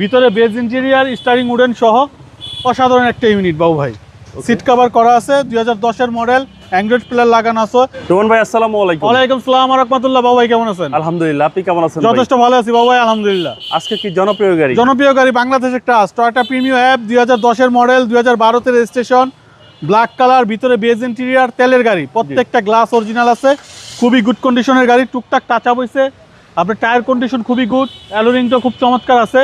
ভিতরে base engineer steering wooden সহ অসাধারণ একটা ইউনিট বাবু ভাই। সিট কভার করা আছে দুই হাজার দশের মডেল অ্যান্ড্রয়েড প্লেয়ার লাগানো আছে। রোহন ভাই আসসালামু আলাইকুম। ওয়ালাইকুম সালাম রহমতুল্লাহ বাবু ভাই কেমন আছেন? আলহামদুলিল্লাহ আপনি কেমন আছেন যথেষ্ট ভালো আছি বাবু ভাই আলহামদুলিল্লাহ। আজকে কি জনপ্রিয় গাড়ি? জনপ্রিয় গাড়ি বাংলাদেশ একটা টয়টা প্রিমিয়াম অ্যাপ দুই হাজার দশের মডেল দুই হাজার রেজিস্ট্রেশন ব্ল্যাক কালার ভিতরে বেজ ইন্টেরিয়ার তেলের গাড়ি। প্রত্যেকটা গ্লাস অরিজিনাল আছে। খুবই গুড কন্ডিশনের গাড়ি টুকটাক টাচ হয়েছে আপনার টায়ার কন্ডিশন খুবই গুড অ্যালোরিংটা খুব চমৎকার আছে।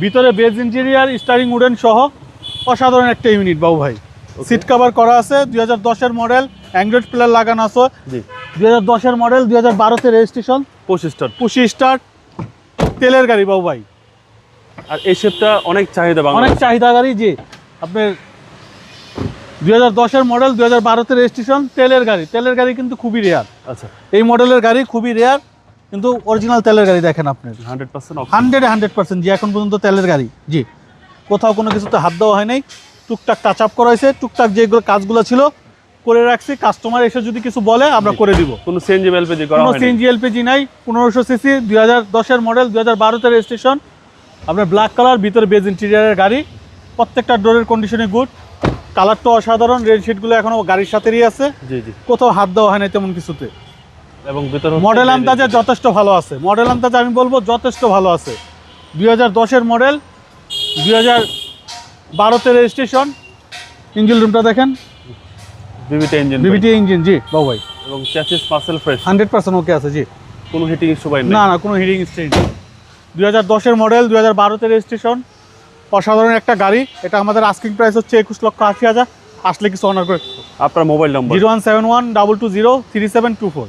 ভিতরে বেজ ইন্টেরিয়ার স্টারিং উডেন সহ অসাধারণ একটা ইউনিট বাবু ভাই। সিট কভার করা আছে দুই হাজার দশের মডেল অ্যান্ড্রয়েড প্লেয়ার লাগানো আছে। জি। দুই হাজার দশের মডেল দুই হাজার বারোতে রেজিস্ট্রেশন পঁচিশটার পুশি স্টার তেলের গাড়ি বাবু ভাই। আর এই শেপটা অনেক চাহিদা অনেক চাহিদা গাড়ি যে আপনার দুই হাজার দশের মডেল দুই হাজার বারোতে রেজিস্ট্রেশন তেলের গাড়ি। তেলের গাড়ি কিন্তু খুবই রেয়ার আচ্ছা। এই মডেলের গাড়ি খুবই রেয়ার কিন্তু অরিজিনাল তেলের গাড়ি দেখেন আপনি। Hundred percent hundred hundred percent জি এখন পর্যন্ত তেলের গাড়ি। জি। কোথাও কোনো কিছুতে হাত দেওয়া হয় নাই। টুকটাক টাচ আপ করা হয়েছে। টুকটাক যেগুলো কাজগুলো ছিল করে রাখছি। কাস্টমার এসে যদি কিছু বলে আমরা করে দিব। কোনো সিএনজি এলপিজি করা কোনো সিএনজি এলপিজি নাই। পনেরোশো সিসি দুই হাজার দশের মডেল দুই হাজার বারোতে রেজিস্ট্রেশন আপনার ব্ল্যাক কালার ভিতরে বেজ ইন্টেরিয়ারের গাড়ি। প্রত্যেকটা ডোরের কন্ডিশনে গুড কালারটা অসাধারণ। রেড শিটগুলো এখনও গাড়ির সাথেই আছে। জি জি। কোথাও হাত দেওয়া হয় না তেমন কিছুতে। এবং মডেল আন্দাজে যথেষ্ট ভালো আছে। মডেল আন্দাজে আমি বলব যথেষ্ট ভালো আছে। দুই হাজার দশের মডেল দুই হাজার বারোতে রেজিস্ট্রেশন ইঞ্জিন রুমটা দেখেন। বিবিটি ইঞ্জিন বিবিটি ইঞ্জিন জি বাবু ভাই। এবং chassis muscle fresh hundred percent okay আছে জি। কোনো হিটিং ইস্যু পাই না না কোনো হিটিং স্ট্রেন দুই হাজার দশের মডেল দুই হাজার বারোতে রেজিস্ট্রেশন অসাধারণ একটা গাড়ি। এটা আমাদের আস্কিং প্রাইস হচ্ছে একুশ লক্ষ আশি হাজার। আসলে কিছু অনার করে আপনার mobile number zero one seven one double two zero three seven two four.